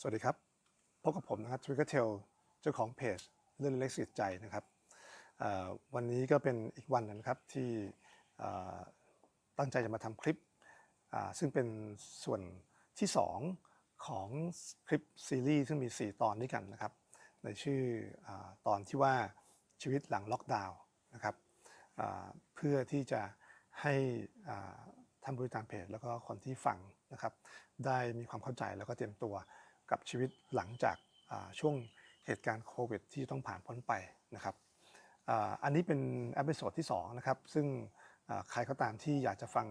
สวัสดีครับ พบกับผมนะครับทวิกเกอร์เทลเจ้าของเพจเรื่องเล็กสิทธิ์ใจนะครับ วันนี้ก็เป็นอีกวันนะครับที่ตั้งใจจะมาทำคลิป ซึ่งเป็นส่วนที่ 2 ของคลิปซีรีส์ซึ่งมี 4 ตอนด้วยกันนะครับ ในชื่ออตอนที่ว่าชีวิตหลังล็อกดาวน์นะครับเพื่อที่จะให้อ่าท่านบริการเพจ แล้วก็คนที่ฟังนะครับ ได้มีความเข้าใจแล้วก็เตรียมตัว กับชีวิตหลังจากช่วงเหตุการณ์โควิดที่ต้องผ่านพ้นไปนะครับอันนี้เป็นเอพิโซดที่2นะครับซึ่งใครก็ตามที่อยากจะฟัง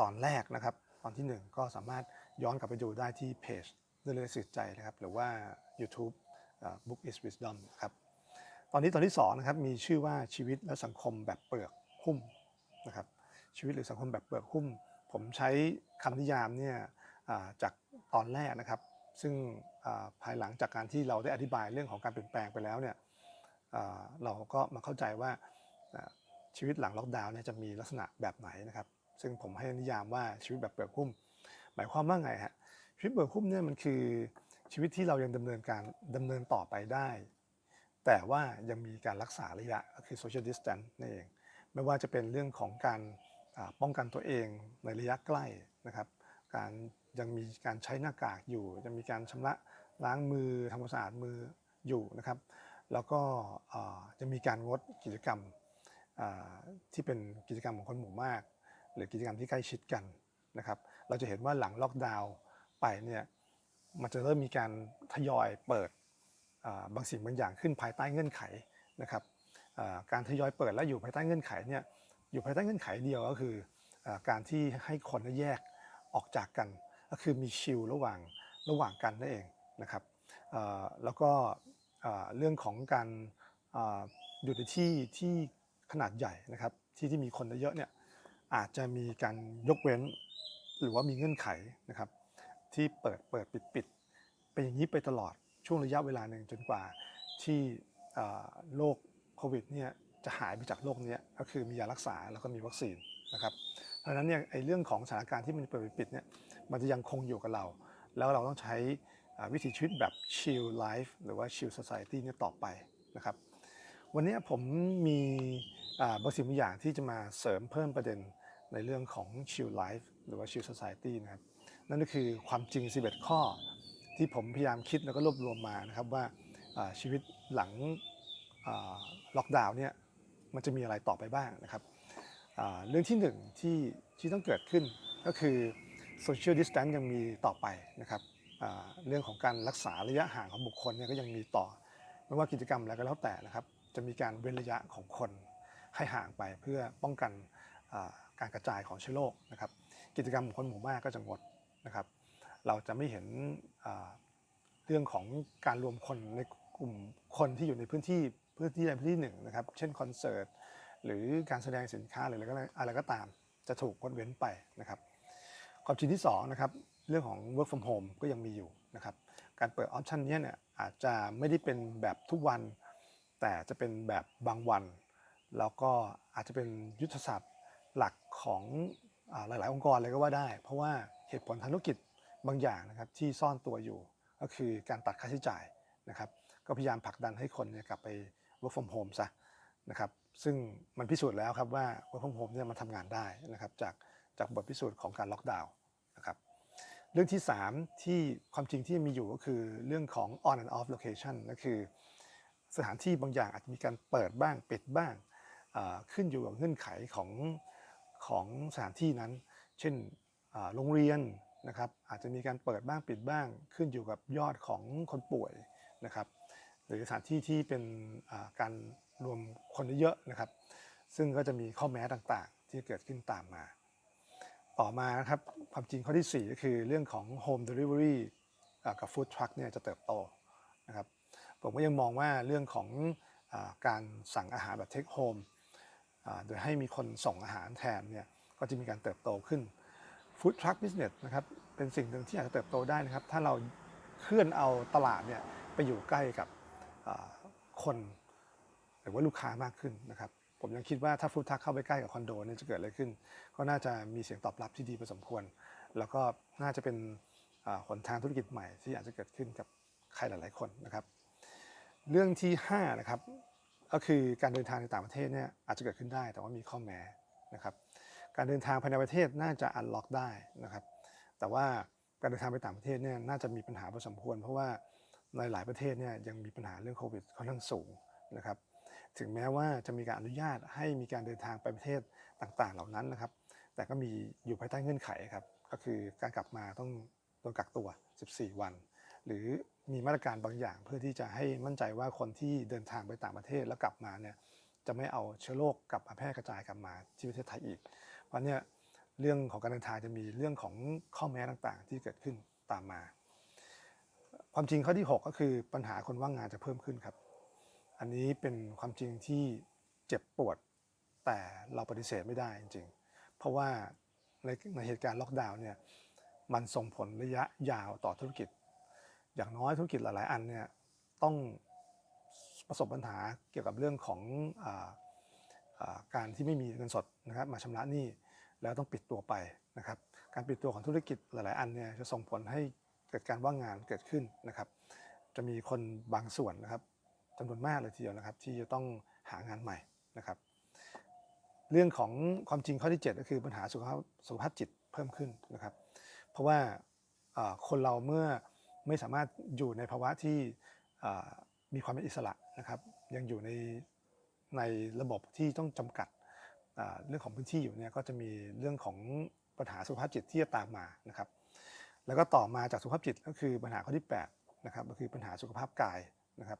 ตอนแรกนะครับ ตอนทีหนึ่1 ก็สามารถย้อนกลับไปดูได้ที่เพจเรื่องเรื่องสิทธิ์ใจนะครับ หรือว่า YouTube Book is Wisdom ครับตอนนี้ตอนที่2นะครับมีชื่อว่าชีวิตและสังคมแบบเปลือกหุ้มนะครับชีวิตหรือสังคมแบบเปลือกหุ้ม ผมใช้คำนิยามเนี่ยจากตอนแรกนะครับ ซึ่งภายหลังจากการที่เราได้อธิบายเรื่องของการเปลี่ยนแปลงไปแล้วเนี่ยเราก็มาเข้าใจว่าชีวิตหลังล็อกดาวน์เนี่ยจะมีลักษณะแบบไหนนะครับ ซึ่งผมให้นิยามว่าชีวิตแบบเปลือกหุ้ม หมายความว่าไงฮะชีวิตเปลือกหุ้มเนี่ยมันคือชีวิตที่เรายังดำเนินการดำเนินต่อไปได้ แต่ว่ายังมีการรักษาระยะก็คือ social distance นั่นเอง ไม่ว่าจะเป็นเรื่องของการป้องกันตัวเองในระยะใกล้นะครับ การ ยังมีการใช้หน้ากากอยู่ ยังมีการชำระล้างมือทำความสะอาดมืออยู่นะครับ แล้วก็จะมีการงดกิจกรรมที่เป็นกิจกรรมของคนหมู่มาก หรือกิจกรรมที่ใกล้ชิดกันนะครับ เราจะเห็นว่าหลังล็อกดาวน์ไปเนี่ยมันจะเริ่มมีการทยอยเปิดบางสิ่งบางอย่างขึ้นภายใต้เงื่อนไขนะครับการทยอยเปิดและอยู่ภายใต้เงื่อนไขเนี่ยอยู่ภายใต้เงื่อนไขเดียวก็คือการที่ให้คนแยกออกจากกัน ก็คือมีชิลระหว่างระหว่างกันนั่นเองนะครับแล้วก็เรื่องของการอยู่ในที่ที่ขนาดใหญ่นะครับที่ที่มีคนเยอะเนี่ยอาจจะมีการยกเว้น หรือว่ามีเงื่อนไขนะครับ ที่เปิดเปิดปิดปิดเป็นอย่างนี้ไปตลอดช่วงระยะเวลาหนึ่งจนกว่าที่โรคโควิดเนี่ยจะหายไปจากโลกนี้ก็คือมียารักษาแล้วก็มีวัคซีนนะครับ ราะฉะนั้นเนี่ยไอ้เรื่องของสถานการณ์ที่มันเปิดปิดเนี่ยมันจะยังคงอยู่กับเรา แล้วเราต้องใช้วิถีชีวิตแบบ chill life หรือว่า chill society เนี่ยต่อไปนะครับวันนี้ผมมีบางสิ่งบางอย่างที่จะมาเสริมเพิ่มประเด็นในเรื่องของ chill life หรือว่า chill society นะครับนั่นก็คือความจริง 11 ข้อ ที่ผมพยายามคิดแล้วก็รวบรวมมานะครับว่าชีวิตหลังล็อกดาวน์เนี่ยมันจะมีอะไรต่อไปบ้างนะครับ เรื่องที่หนึ่งที่ที่ต้องเกิดขึ้นก็คือ social distance ยังมีต่อไปนะครับเรื่องของการรักษาระยะห่างของบุคคลเนี่ยก็ยังมีต่อ ไม่ว่ากิจกรรมอะไรก็แล้วแต่นะครับ จะมีการเว้นระยะของคนให้ห่างไปเพื่อป้องกันการกระจายของเชื้อโรคนะครับ กิจกรรมของคนหมู่มากก็จะงดนะครับ เราจะไม่เห็นเรื่องของการรวมคนในกลุ่มคนที่อยู่ในพื้นที่พื้นที่ใดพื้นที่หนึ่งนะครับ เช่นคอนเสิร์ต หรือการแสดงสินค้าหรืออะไรก็อะไรก็ตาม จะถูกงดเว้นไปนะครับ ความจริงที่สองนะครับเรื่องของ work from home ก็ยังมีอยู่นะครับ การเปิดออปชันนี้เนี่ยอาจจะไม่ได้เป็นแบบทุกวัน แต่จะเป็นแบบบางวัน แล้วก็อาจจะเป็นยุทธศาสตร์หลักของอหลาย ๆ องค์กรเลยก็ว่าได้ เพราะว่าเหตุผลทางธุรกิจบางอย่างนะครับที่ซ่อนตัวอยู่ ก็คือการตัดค่าใช้จ่ายนะครับ ก็พยายามผลักดันให้คนเนี่ยกลับไป work from home ซะนะครับ ซึ่งมันพิสูจน์แล้วครับว่า work from home เนี่ยมันทำงานได้นะครับจากจากบทพิสูจน์ของการล็อกดาวน์นะครับเรื่องที่ 3 ที่ความจริงที่มีอยู่ก็คือเรื่องของ on and off location ก็คือ สถานที่บางอย่างอาจจะมีการเปิดบ้างปิดบ้างขึ้นอยู่กับเงื่อนไขของของสถานที่นั้น เช่นโรงเรียนนะครับอาจจะมีการเปิดบ้างปิดบ้าง ขึ้นอยู่กับยอดของคนป่วยนะครับหรือสถานที่ที่เป็นการ รวมคนเยอะๆนะครับ ซึ่งก็จะมีข้อแม้ต่างๆ ที่เกิดขึ้นตามมา ต่อมานะครับความจริงข้อที่ 4 ก็คือเรื่องของ Home Delivery อ่กับ Food Truck เนี่ยจะเติบโตนะครับผมก็ยังมองว่าเรื่องของอการสั่งอาหารแบบ Take Home โดยให้มีคนส่งอาหารแทนเนี่ยก็จะมีการเติบโตขึ้น Food Truck Business นะครับเป็นสิ่งหนึ่งที่อาจจะเติบโตได้นะครับ ถ้าเราเคลื่อนเอาตลาดเนี่ยไปอยู่ใกล้กับคน รือว่าลูกค้ามากขึ้นนะครับผมยังคิดว่าถ้าฟู้ดทักเข้าไปใกล้กับคอนโดเนี่ยจะเกิดอะไรขึ้น ก็น่าจะมีเสียงตอบรับที่ดีพอสมควร แล้วก็น่าจะเป็นหนทางธุรกิจใหม่ที่อาจจะเกิดขึ้นกับใครหลาย ๆ คนนะครับ เรื่องที่5นะครับก็คือการเดินทางในต่างประเทศเนี่ยอาจจะเกิดขึ้นได้แต่ว่ามีข้อแม้นะครับ การเดินทางภายในประเทศน่าจะอันล็อกได้นะครับ แต่ว่าการเดินทางไปต่างประเทศเนี่ยน่าจะมีปัญหาพอสมควร เพราะว่าในหลายประเทศเนี่ยยังมีปัญหาเรื่องโควิดค่อนข้างสูงนะครับ ถึงแม้ว่าจะมีการอนุญาตให้มีการเดินทางไปประเทศต่างๆ เหล่านั้นนะครับ แต่ก็มีอยู่ภายใต้เงื่อนไขครับ ก็คือการกลับมาต้องโดนกักตัว 14 วัน หรือมีมาตรการบางอย่างเพื่อที่จะให้มั่นใจว่าคนที่เดินทางไปต่างประเทศแล้วกลับมาเนี่ยจะไม่เอาเชื้อโรคกลับมาแพร่กระจายกลับมาที่ประเทศไทยอีก เพราะเนี่ยเรื่องของการเดินทางจะมีเรื่องของข้อแม้ต่างๆ ที่เกิดขึ้นตามมา ความจริงข้อที่ 6 ก็คือปัญหาคนว่างงานจะเพิ่มขึ้นครับ อันนี้เป็นความจริงที่เจ็บปวด แต่เราปฏิเสธไม่ได้จริงๆ เพราะว่าในในเหตุการณ์ล็อกดาวน์เนี่ยมันส่งผลระยะยาวต่อธุรกิจ อย่างน้อยธุรกิจหลายๆ อันเนี่ยต้องประสบปัญหาเกี่ยวกับเรื่องของอการที่ไม่มีเงินสดนะครับมาชำระหนี้แล้วต้องปิดตัวไปนะครับการปิดตัวของธุรกิจหลาย ๆ อันเนี่ยจะส่งผลให้เกิดการว่างงานเกิดขึ้นนะครับ จะมีคนบางส่วนนะครับ จำนวนมากเลยทีเดียวนะครับ ที่จะต้องหางานใหม่นะครับ เรื่องของความจริงข้อที่ 7 ก็คือปัญหาสุขภาพสุขภาพจิตเพิ่มขึ้นนะครับ เพราะว่าคนเราเมื่อไม่สามารถอยู่ในภาวะที่มีความเป็นอิสระนะครับ ยังอยู่ในในระบบที่ต้องจำกัดเรื่องของพื้นที่อยู่เนี่ยก็จะมีเรื่องของปัญหาสุขภาพจิตที่จะตามมานะครับ แล้วก็ต่อมาจากสุขภาพจิตก็คือปัญหาข้อที่8นะครับก็คือปัญหาสุขภาพกายนะครับ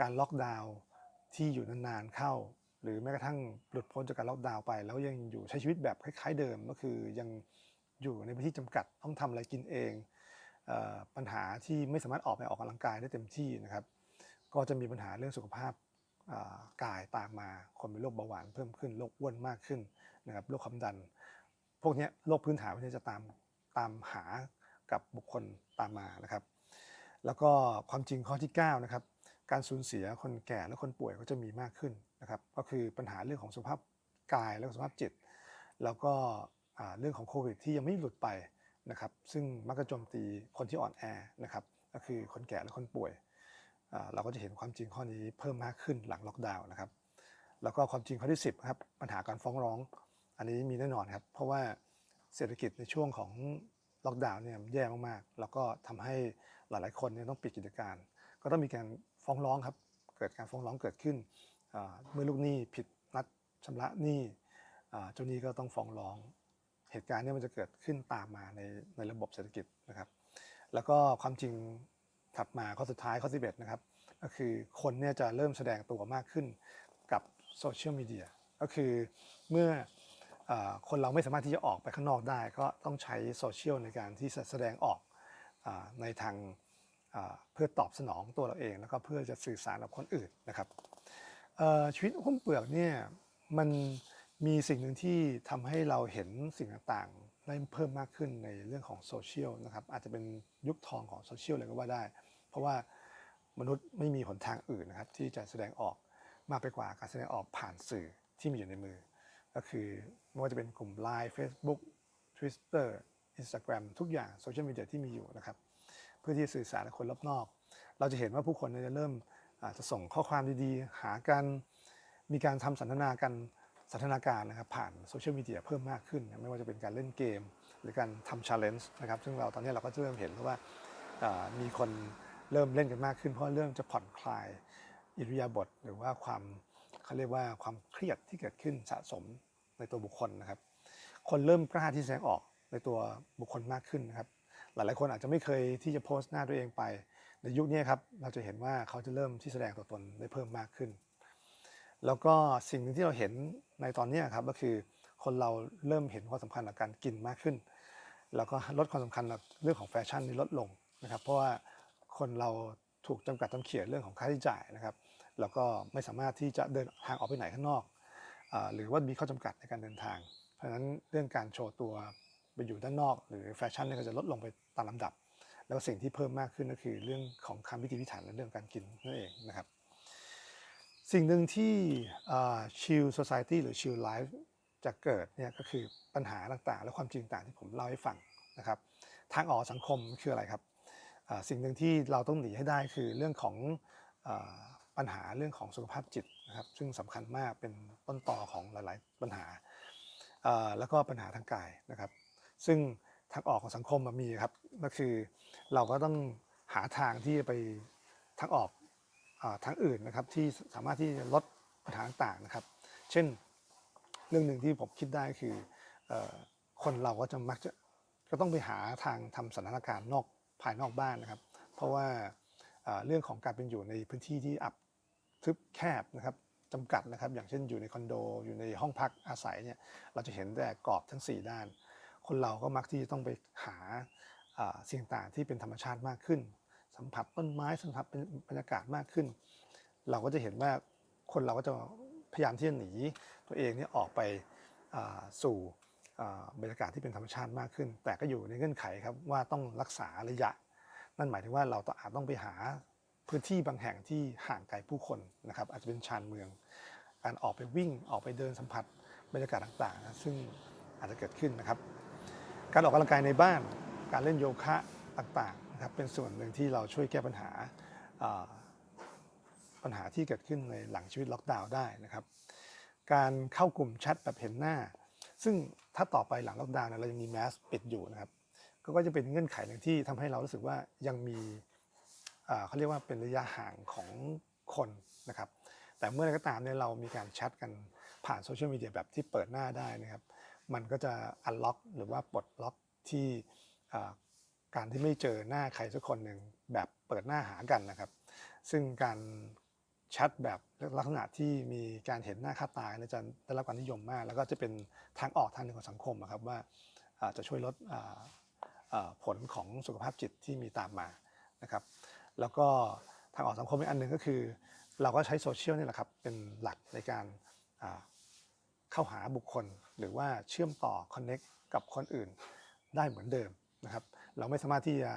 การล็อกดาวน์ที่อยู่นานๆเข้า หรือแม้กระทั่งหลุดพ้นจากการล็อกดาวน์ไป แล้วยังอยู่ใช้ชีวิตแบบคล้าย ๆ เดิมก็คือยังอยู่ในพื้นที่จำกัดต้องทำอะไรกินเองเออปัญหาที่ไม่สามารถออกไปออกกำลังกายได้เต็มที่นะครับ ก็จะมีปัญหาเรื่องสุขภาพกายตามมาคนเป็นโรคเบาหวานเพิ่มขึ้นโรคอ้วนมากขึ้นนะครับโรคความดัน พวกนี้โรคพื้นฐานพวกนี้จะตามตามหากับบุคคลตามมานะครับ แล้วก็ความจริงข้อที่9นะครับ การสูญเสียคนแก่และคนป่วยก็จะมีมากขึ้นนะครับ ก็คือปัญหาเรื่องของสุขภาพกายและสุขภาพจิต แล้วก็เรื่องของโควิดที่ยังไม่หลุดไปนะครับ ซึ่งมักจะโจมตีคนที่อ่อนแอนะครับ ก็คือคนแก่และคนป่วย เราก็จะเห็นความจริงข้อนี้เพิ่มมากขึ้นหลังล็อกดาวน์นะครับ แล้วก็ความจริงข้อที่ 10ครับปัญหาการฟ้องร้อง อันนี้มีแน่นอนครับ เพราะว่าเศรษฐกิจในช่วงของล็อกดาวน์เนี่ยแย่มากๆ แล้วก็ทำให้หลายๆ คนเนี่ยต้องปิดกิจการ ก็ต้องมีการ ฟ้องร้องครับ เกิดการฟ้องร้องเกิดขึ้น เมื่อลูกหนี้ผิดนัดชำระหนี้เจ้าหนี้ก็ต้องฟ้องร้อง เหตุการณ์นี้มันจะเกิดขึ้นตามมาในในระบบเศรษฐกิจนะครับ แล้วก็ความจริงถัดมาข้อสุดท้ายข้อที่11นะครับ ก็คือคนเนี่ยจะเริ่มแสดงตัวมากขึ้นกับโซเชียลมีเดียก็คือเมื่ออคนเราไม่สามารถที่จะออกไปข้างนอกได้ ก็ต้องใช้โซเชียลในการที่แสดงออกอในทาง เพื่อตอบสนองตัวเราเอง แล้วก็เพื่อจะสื่อสารกับคนอื่นนะครับชีวิตหุ้มเปลือกเนี่ยมันมีสิ่งหนึ่งที่ทำให้เราเห็นสิ่งต่างๆได้เพิ่มมากขึ้นในเรื่องของโซเชียลนะครับอาจจะเป็นยุคทองของโซเชียลเลยก็ว่าได้ เพราะว่ามนุษย์ไม่มีหนทางอื่นนะครับที่จะแสดงออกมากไปกว่าการแสดงออกผ่านสื่อที่มีอยู่ในมือ ก็คือไม่ว่าจะเป็นกลุ่ม Line Facebook Twitter Instagram ทุกอย่างโซเชียลมีเดียที่มีอยู่นะครับ พื่อที่จะสื่อสารกับคนรอบนอก เราจะเห็นว่าผู้คนเนี่ยจะเริ่มอาจจะส่งข้อความดีๆ หากัน มีการทำสันทนากันสันทนาการนะครับผ่านโซเชียลมีเดียเพิ่มมากขึ้น ไม่ว่าจะเป็นการเล่นเกม หรือการทำชาเลนจ์นะครับซึ่งเราตอนนี้เราก็จะเริ่มเห็นแล้วว่าอ่ามีคนเริ่มเล่นกันมากขึ้น เพราะเริ่มจะผ่อนคลายอิริยาบถหรือว่าความเขาเรียกว่าความเครียดที่เกิดขึ้นสะสมในตัวบุคคลนะครับ คนเริ่มกล้าที่แสดงออกในตัวบุคคลมากขึ้นนะครับ หลายๆ คนอาจจะไม่เคยที่จะโพสต์หน้าตัวเองไป ในยุคนี้ครับเราจะเห็นว่าเขาจะเริ่มที่แสดงตัวตนได้เพิ่มมากขึ้น แล้วก็สิ่งหนึ่งที่เราเห็นในตอนนี้ครับก็คือคนเราเริ่มเห็นความสำคัญกับการกินมากขึ้น แล้วก็ลดความสำคัญกับเรื่องของแฟชั่นนี่ลดลงนะครับ เพราะว่าคนเราถูกจำกัดจำเขียนเรื่องของค่าใช้จ่ายนะครับ แล้วก็ไม่สามารถที่จะเดินทางออกไปไหนข้างนอกอหรือว่ามีข้อจำกัดในการเดินทาง เพราะฉะนั้นเรื่องการโชว์ตัว ไปอยู่ด้านนอก หรือแฟชั่นเนี่ยก็จะลดลงไปตามลำดับ แล้วสิ่งที่เพิ่มมากขึ้นก็คือเรื่องของคำพิธีพิถันและเรื่องการกินนั่นเองนะครับ สิ่งหนึ่งที่ชิล society หรือชิล life จะเกิดเนี่ยก็คือปัญหาต่างๆ และความจริงต่างที่ผมเล่าให้ฟังนะครับทางออกสังคมคืออะไรครับสิ่งหนึ่งที่เราต้องหนีให้ได้คือเรื่องของอปัญหาเรื่องของสุขภาพจิตนะครับซึ่งสำคัญมากเป็นต้นตอของหลาย ๆ ปัญหาแล้วก็ปัญหาทางกายนะครับ ซึ่งทางออกของสังคมมันมีครับก็คือเราก็ต้องหาทางที่จะไปทางออกอทางอื่นนะครับที่สามารถที่จะลดปัญหาต่างๆนะครับ เช่นเรื่องหนึ่งที่ผมคิดได้คืออคนเราก็จะมักจะก็ต้องไปหาทางทำสถานการณ์นอกภายนอกบ้านนะครับ เพราะว่าเอ่อเรื่องของการเป็นอยู่ในพื้นที่ที่อับทึบแคบนะครับจำกัดนะครับ อย่างเช่นอยู่ในคอนโด อยู่ในห้องพักอาศัยเนี่ยเราจะเห็นแต่กรอบทั้ง 4 ด้าน คนเราก็มักที่จะต้องไปหาสิ่งต่างที่เป็นธรรมชาติมากขึ้น สัมผัสต้นไม้สัมผัสบรรยากาศมากขึ้น เราก็จะเห็นว่าคนเราก็จะพยายามที่จะหนีตัวเองเนี่ยออกไปสู่บรรยากาศที่เป็นธรรมชาติมากขึ้น แต่ก็อยู่ในเงื่อนไขครับว่าต้องรักษาระยะ นั่นหมายถึงว่าเราต้องอาจต้องไปหาพื้นที่บางแห่งที่ห่างไกลผู้คนนะครับ อาจจะเป็นชานเมือง การออกไปวิ่งออกไปเดินสัมผัสบรรยากาศต่างๆนะซึ่งอาจจะเกิดขึ้นนะครับ การออกกำลังกายในบ้าน การเล่นโยคะต่างๆนะครับเป็นส่วนหนึ่งที่เราช่วยแก้ปัญหาปัญหาที่เกิดขึ้นในหลังชีวิตล็อกดาวน์ได้นะครับ การเข้ากลุ่มแชทแบบเห็นหน้า ซึ่งถ้าต่อไปหลังล็อกดาวน์เนี่ยเรายังมีแมสปิดอยู่นะครับก็จะเป็นเงื่อนไขหนึ่งที่ทำให้เรารู้สึกว่ายังมีเขาเรียกว่าเป็นระยะห่างของคนนะครับ แต่เมื่อไรก็ตามเนี่ยเรามีการแชทกันผ่านโซเชียลมีเดียแบบที่เปิดหน้าได้นะครับ มันก็จะอันล็อกหรือว่าปลดล็อกที่การที่ไม่เจอหน้าใครสักคนหนึ่งแบบเปิดหน้าหากันนะครับ ซึ่งการแชทแบบลักษณะที่มีการเห็นหน้าค่าตาจะได้รับความนิยมมาก แล้วก็จะเป็นทางออกทางหนึ่งของสังคมอะครับว่าจะช่วยลดผลของสุขภาพจิตที่มีตามมานะครับ แล้วก็ทางออกสังคมอีกอันหนึ่งก็คือ เราก็ใช้โซเชียลนี่แหละครับเป็นหลักในการ เข้าหาบุคคล หรือว่าเชื่อมต่อ connect กับคนอื่นได้เหมือนเดิมนะครับ เราไม่สามารถที่จะ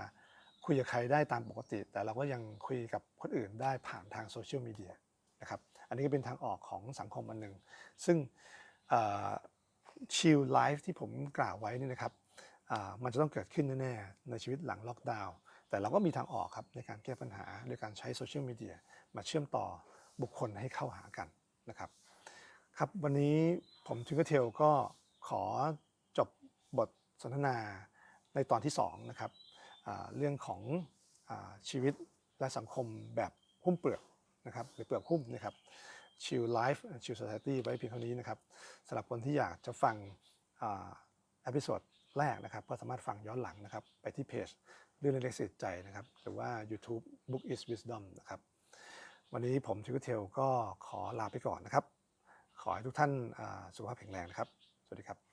คุยกับใครได้ตามปกติ แต่เราก็ยังคุยกับคนอื่นได้ผ่านทางโซเชียลมีเดียนะครับ อันนี้ก็เป็นทางออกของสังคมอันหนึ่ง ซึ่งชิลไลฟ์ที่ผมกล่าวไว้นี่นะครับมันจะต้องเกิดขึ้นแน่ๆในชีวิตหลังล็อกดาวน์แต่เราก็มีทางออกครับในการแก้ปัญหาโดยการใช้โซเชียลมีเดียมาเชื่อมต่อบุคคลให้เข้าหากันนะครับ ครับวันนี้ผมทิงเกอร์เทลก็ขอจบบทสนทนาในตอนที่2นะครับเรื่องของอชีวิตและสังคมแบบหุ้มเปลือกนะครับหรือเปลือกหุ้มนะครับชิลไลฟ์ชิล s ซ c i ตี้ไว้เพียงเท่านี้นะครับสำหรับคนที่อยากจะฟังอ่าเอพิโซดแรกนะครับก็สามารถฟังย้อนหลังนะครับไปที่เพจเรื่องเล็กๆเสียใจนะครับหรือว่า YouTube Book is Wisdom นะครับวันนี้ผมทิวเทลก็ขอลาไปก่อนนะครับ ขอให้ทุกท่านสุขภาพแข็งแรงนะครับ สวัสดีครับ